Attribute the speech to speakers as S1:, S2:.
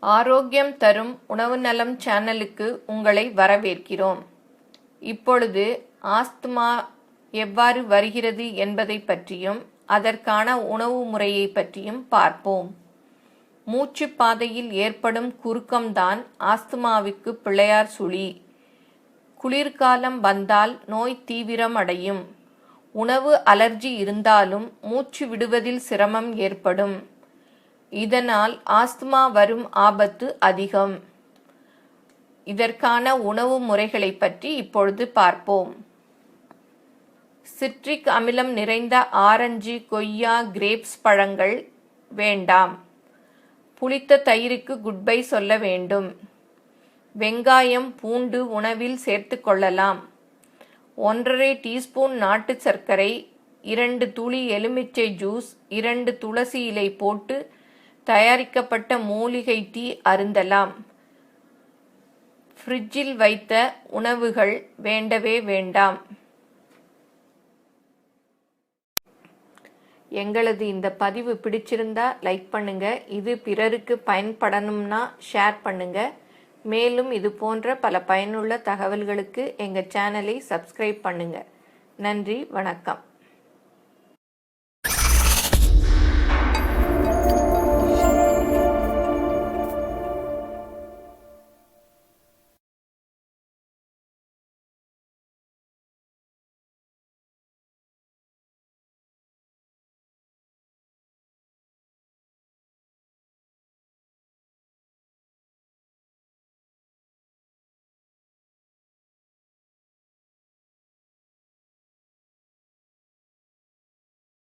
S1: ஆரோக்கியம் தரும் உணவு நலம் சேனலுக்கு உங்களை வரவேற்கிறோம். இப்பொழுது ஆஸ்துமா எவ்வாறு வருகிறது என்பதை பற்றியும் அதற்கான உணவு முறையை பற்றியும் பார்ப்போம். மூச்சு பாதையில் ஏற்படும் குறுக்கம்தான் ஆஸ்துமாவுக்கு பிள்ளையார் சுழி. குளிர்காலம் வந்தால் நோய் தீவிரம் அடையும். உணவு அலர்ஜி இருந்தாலும் மூச்சு விடுவதில் சிரமம் ஏற்படும். இதனால் ஆஸ்துமா வரும் ஆபத்து அதிகம். இதற்கான உணவு முறைகளை பற்றி இப்பொழுது பார்ப்போம். சிட்ரிக் அமிலம் நிறைந்த ஆரஞ்சு கொய்யா கிரேப்ஸ் பழங்கள் வேண்டாம். புளித்த தயிருக்கு குட்பை சொல்ல வேண்டும். வெங்காயம் பூண்டு உணவில் சேர்த்து கொள்ளலாம். ஒன்றரை டீஸ்பூன் நாட்டு சர்க்கரை இரண்டு துளி எலுமிச்சை ஜூஸ் இரண்டு துளசி இலை போட்டு தயாரிக்கப்பட்ட மூலிகை டீ அருந்தலாம். ஃப்ரிட்ஜில் வைத்த உணவுகள் வேண்டவே வேண்டாம். எங்களது இந்த பதிவு பிடிச்சிருந்தா லைக் பண்ணுங்க. இது பிறருக்கு பயன்படணும்னா ஷேர் பண்ணுங்க. மேலும் இது போன்ற பல பயனுள்ள தகவல்களுக்கு எங்கள் சேனலை சப்ஸ்கிரைப் பண்ணுங்க. நன்றி வணக்கம்.